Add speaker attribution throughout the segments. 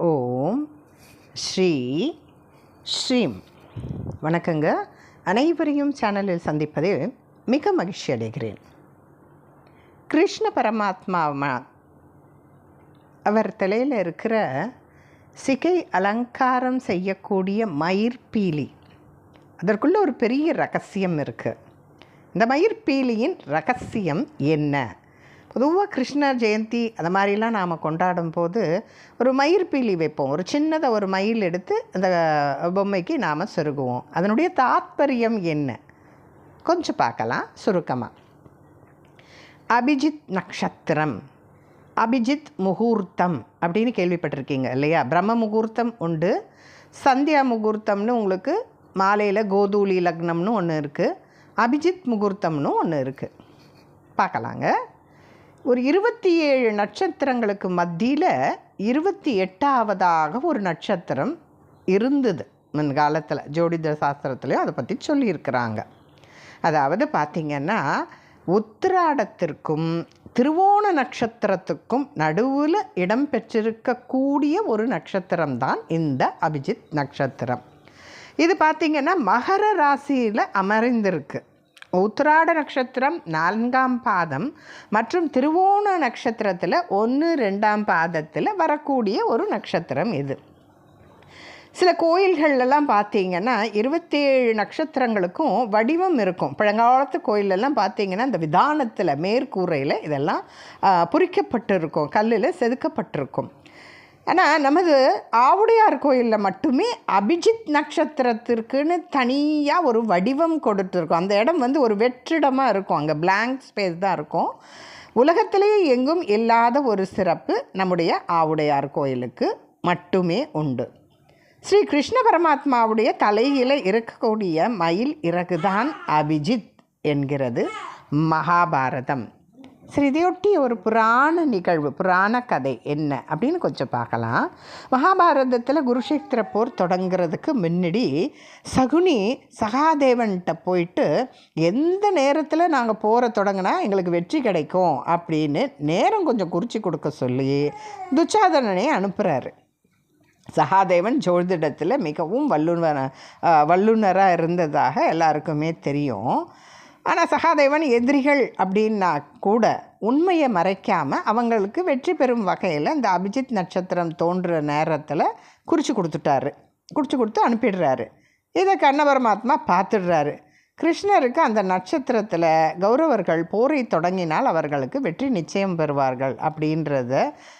Speaker 1: ஓம் ஸ்ரீ ஸ்ரீம். வணக்கங்க. அனைவரையும் சேனலில் சந்திப்பதில் மிக மகிழ்ச்சி அடைகிறேன். கிருஷ்ண பரமாத்மா அவர் தலையில் இருக்கிற சிகை அலங்காரம் செய்யக்கூடிய மயிர்பீலி. அதற்குள்ளே ஒரு பெரிய ரகசியம் இருக்குது இந்த மயிர்பீலியின் ரகசியம் என்ன? பொதுவாக கிருஷ்ணர் ஜெயந்தி அந்த மாதிரிலாம் நாம் கொண்டாடும் போது ஒரு மயிர்பீலி வைப்போம். ஒரு சின்னதை ஒரு மயில் எடுத்து அந்த பொம்மைக்கு நாம் சொருகுவோம். அதனுடைய தாத்பரியம் என்ன? கொஞ்சம் பார்க்கலாம். சுருக்கமாக அபிஜித் நக்ஷத்திரம். அபிஜித் முகூர்த்தம் அப்படின்னு கேள்விப்பட்டிருக்கீங்க இல்லையா? பிரம்ம முகூர்த்தம் உண்டு. சந்தியா முகூர்த்தம்னு உங்களுக்கு மாலையில் கோதூலி லக்னம்னு ஒன்று இருக்குது அபிஜித் முகூர்த்தம்னு ஒன்று இருக்குது பார்க்கலாங்க. ஒரு இருபத்தி ஏழு நட்சத்திரங்களுக்கு மத்தியில் இருபத்தி எட்டாவதாக ஒரு நட்சத்திரம் இருந்தது முன்காலத்தில். ஜோதிட சாஸ்திரத்துலேயும் அதை பற்றி சொல்லியிருக்கிறாங்க. அதாவது பார்த்திங்கன்னா உத்திராடத்திற்கும் திருவோண நட்சத்திரத்துக்கும் நடுவில் இடம் பெற்றிருக்கக்கூடிய ஒரு நட்சத்திரம் தான் இந்த அபிஜித் நட்சத்திரம். இது பார்த்திங்கன்னா மகர ராசியில் அமர்ந்திருக்கு. உத்திராட நட்சத்திரம் நான்காம் பாதம் மற்றும் திருவோண நட்சத்திரத்தில் ஒன்று ரெண்டாம் பாதத்தில் வரக்கூடிய ஒரு நட்சத்திரம் இது. சில கோயில்கள்லாம் பார்த்தீங்கன்னா இருபத்தேழு நட்சத்திரங்களுக்கும் வடிவம் இருக்கும். பழங்காலத்து கோயிலெல்லாம் பார்த்தீங்கன்னா இந்த விதானத்தில் மேற்கூரையில் இதெல்லாம் பொறிக்கப்பட்டிருக்கும். கல்லில் செதுக்கப்பட்டிருக்கும். ஆனால் நமது ஆவுடையார் கோயிலில் மட்டுமே அபிஜித் நட்சத்திரத்திற்குன்னு தனியாக ஒரு வடிவம் கொடுத்துருக்கோம். அந்த இடம் வந்து ஒரு வெற்றிடமாக இருக்கும். அங்கே பிளாங்க் ஸ்பேஸ் தான் இருக்கும். உலகத்திலேயே எங்கும் இல்லாத ஒரு சிறப்பு நம்முடைய ஆவுடையார் கோயிலுக்கு மட்டுமே உண்டு. ஸ்ரீ கிருஷ்ண பரமாத்மாவுடைய தலையில் இருக்கக்கூடிய மயில் இறகுதான் அபிஜித் என்கிறது மகாபாரதம். சரி இதையொட்டி ஒரு புராண நிகழ்வு புராண கதை என்ன அப்படின்னு கொஞ்சம் பார்க்கலாம். மகாபாரதத்தில் குருஷேத்திர போர் தொடங்குறதுக்கு முன்னாடி சகுனி சகாதேவன்கிட்ட போயிட்டு எந்த நேரத்தில் நாங்கள் போரை தொடங்கினா எங்களுக்கு வெற்றி கிடைக்கும் அப்படின்னு நேரம் கொஞ்சம் குறித்து கொடுக்க சொல்லி துச்சாதனனை அனுப்புகிறாரு சகாதேவன் ஜோதிடத்தில் மிகவும் வல்லுநர வல்லுநராக இருந்ததாக எல்லாருக்குமே தெரியும். ஆனால் சகாதேவன் எதிரிகள் அப்படின்னா கூட உண்மையை மறைக்காமல் அவங்களுக்கு வெற்றி பெறும் வகையில் இந்த அபிஜித் நட்சத்திரம் தோன்ற நேரத்தில் குறித்து கொடுத்துட்டாரு. குறித்து கொடுத்து அனுப்பிடுறாரு. இதை கண்ண பரமாத்மா பார்த்துடுறாரு. கிருஷ்ணருக்கு அந்த நட்சத்திரத்தில் கௌரவர்கள் போரை தொடங்கினால் அவர்களுக்கு வெற்றி நிச்சயம் பெறுவார்கள் அப்படின்றத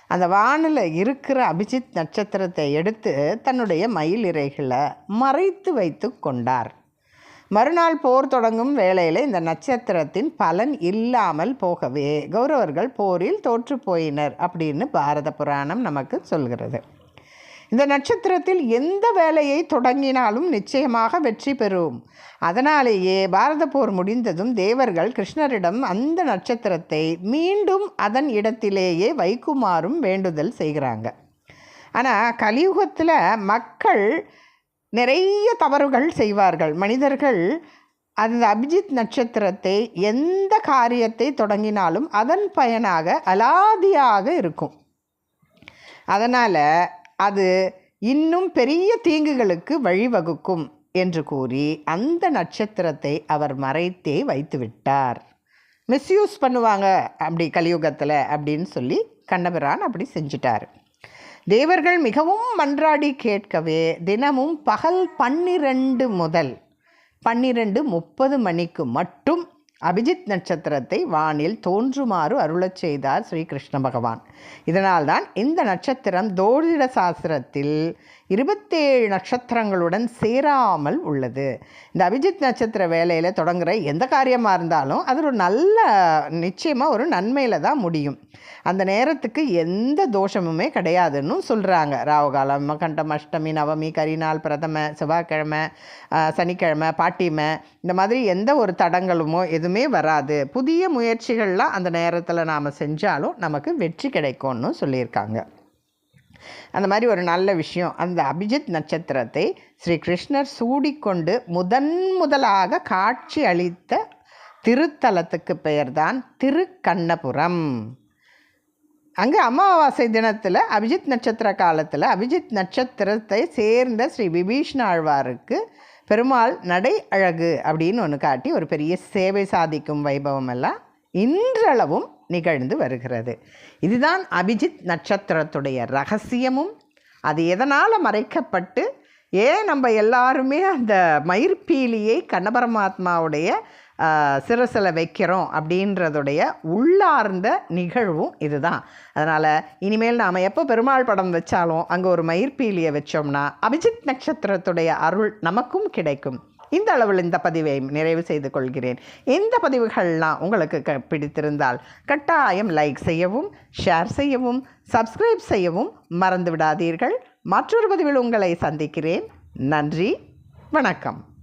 Speaker 1: அந்த வானில் இருக்கிற அபிஜித் நட்சத்திரத்தை எடுத்து தன்னுடைய மயில் இறைகளை மறைத்து வைத்து கொண்டார். மறுநாள் போர் தொடங்கும் வேளையில் இந்த நட்சத்திரத்தின் பலன் இல்லாமல் போகவே கௌரவர்கள் போரில் தோற்று போயினர் அப்படின்னு பாரத புராணம் நமக்கு சொல்கிறது. இந்த நட்சத்திரத்தில் எந்த வேலையை தொடங்கினாலும் நிச்சயமாக வெற்றி பெறும். அதனாலேயே பாரத போர் முடிந்ததும் தேவர்கள் கிருஷ்ணரிடம் அந்த நட்சத்திரத்தை மீண்டும் அதன் இடத்திலேயே வைக்குமாறும் வேண்டுதல் செய்கிறாங்க. ஆனால் கலியுகத்தில் மக்கள் நிறைய தவறுகள் செய்வார்கள். மனிதர்கள் அந்த அபிஜித் நட்சத்திரத்தை எந்த காரியத்தை தொடங்கினாலும் அதன் பயனாக அலாதியாக இருக்கும். அதனால் அது இன்னும் பெரிய தீங்குகளுக்கு வழிவகுக்கும் என்று கூறி அந்த நட்சத்திரத்தை அவர் மறைத்தே வைத்து விட்டார் மிஸ்யூஸ் பண்ணுவாங்க அப்படி கலியுகத்தில் அப்படின்னு சொல்லி கண்ணபிரான் அப்படி செஞ்சிட்டார். தேவர்கள் மிகவும் மன்றாடி கேட்கவே தினமும் பகல் பன்னிரண்டு முதல் பன்னிரண்டு முப்பது மணிக்கு மட்டும் அபிஜித் நட்சத்திரத்தை வானில் தோன்றுமாறு அருளச் செய்தார் ஸ்ரீ கிருஷ்ண பகவான். இதனால்தான் இந்த நட்சத்திரம் தோழிட சாஸ்திரத்தில் இருபத்தேழு நட்சத்திரங்களுடன் சேராமல் உள்ளது. இந்த அபிஜித் நட்சத்திர வேலையில் தொடங்குகிற எந்த காரியமாக இருந்தாலும் அது ஒரு நல்ல நிச்சயமாக ஒரு நன்மையில் தான் முடியும். அந்த நேரத்துக்கு எந்த தோஷமுமே கிடையாதுன்னு சொல்கிறாங்க ராவுகாலம் கண்டம் அஷ்டமி நவமி கரிநாள் பிரதம செவ்வாய்க்கிழமை சனிக்கிழமை பாட்டிமை இந்த மாதிரி எந்த ஒரு தடங்களுமோ எதுவுமே வராது. புதிய முயற்சிகள்லாம் அந்த நேரத்தில் நாம் செஞ்சாலும் நமக்கு வெற்றி கிடைக்கும்னு சொல்லியிருக்காங்க. அந்த மாதிரி ஒரு நல்ல விஷயம். அந்த அபிஜித் நட்சத்திரத்தை ஸ்ரீ கிருஷ்ணர் சூடிக்கொண்டு முதன் முதலாக காட்சி அளித்த திருத்தலத்துக்கு பெயர்தான் திருக்கண்ணபுரம். அங்கே அமாவாசை தினத்தில் அபிஜித் நட்சத்திர காலத்தில் அபிஜித் நட்சத்திரத்தை சேர்ந்த ஸ்ரீ விபீஷ்ண ஆழ்வாருக்கு பெருமாள் நடை அழகு அப்படின்னு ஒன்று காட்டி ஒரு பெரிய சேவை சாதிக்கும் வைபவம் எல்லாம் இன்றளவும் நிகழ்ந்து வருகிறது. இதுதான் அபிஜித் நட்சத்திரத்துடைய ரகசியமும். அது எதனால் மறைக்கப்பட்டு ஏன் நம்ம எல்லாருமே அந்த மயிர்பீலியை கண்ணபரமாத்மாவுடைய சிரசில் வைக்கிறோம் அப்படின்றதுடைய உள்ளார்ந்த நிகழ்வும் இதுதான். அதனால் இனிமேல் நாம் எப்போ பெருமாள் படம் வச்சாலும் அங்கே ஒரு மயிர்பீலியை வச்சோம்னா அபிஜித் நட்சத்திரத்துடைய அருள் நமக்கும் கிடைக்கும். இந்த அளவில் இந்த பதிவை நிறைவு செய்து கொள்கிறேன். இந்த பதிவுகள்லாம் உங்களுக்கு க பிடித்திருந்தால் கட்டாயம் லைக் செய்யவும் ஷேர் செய்யவும் சப்ஸ்கிரைப் செய்யவும் மறந்து விடாதீர்கள். மற்றொரு பதிவில் உங்களை சந்திக்கிறேன். நன்றி. வணக்கம்.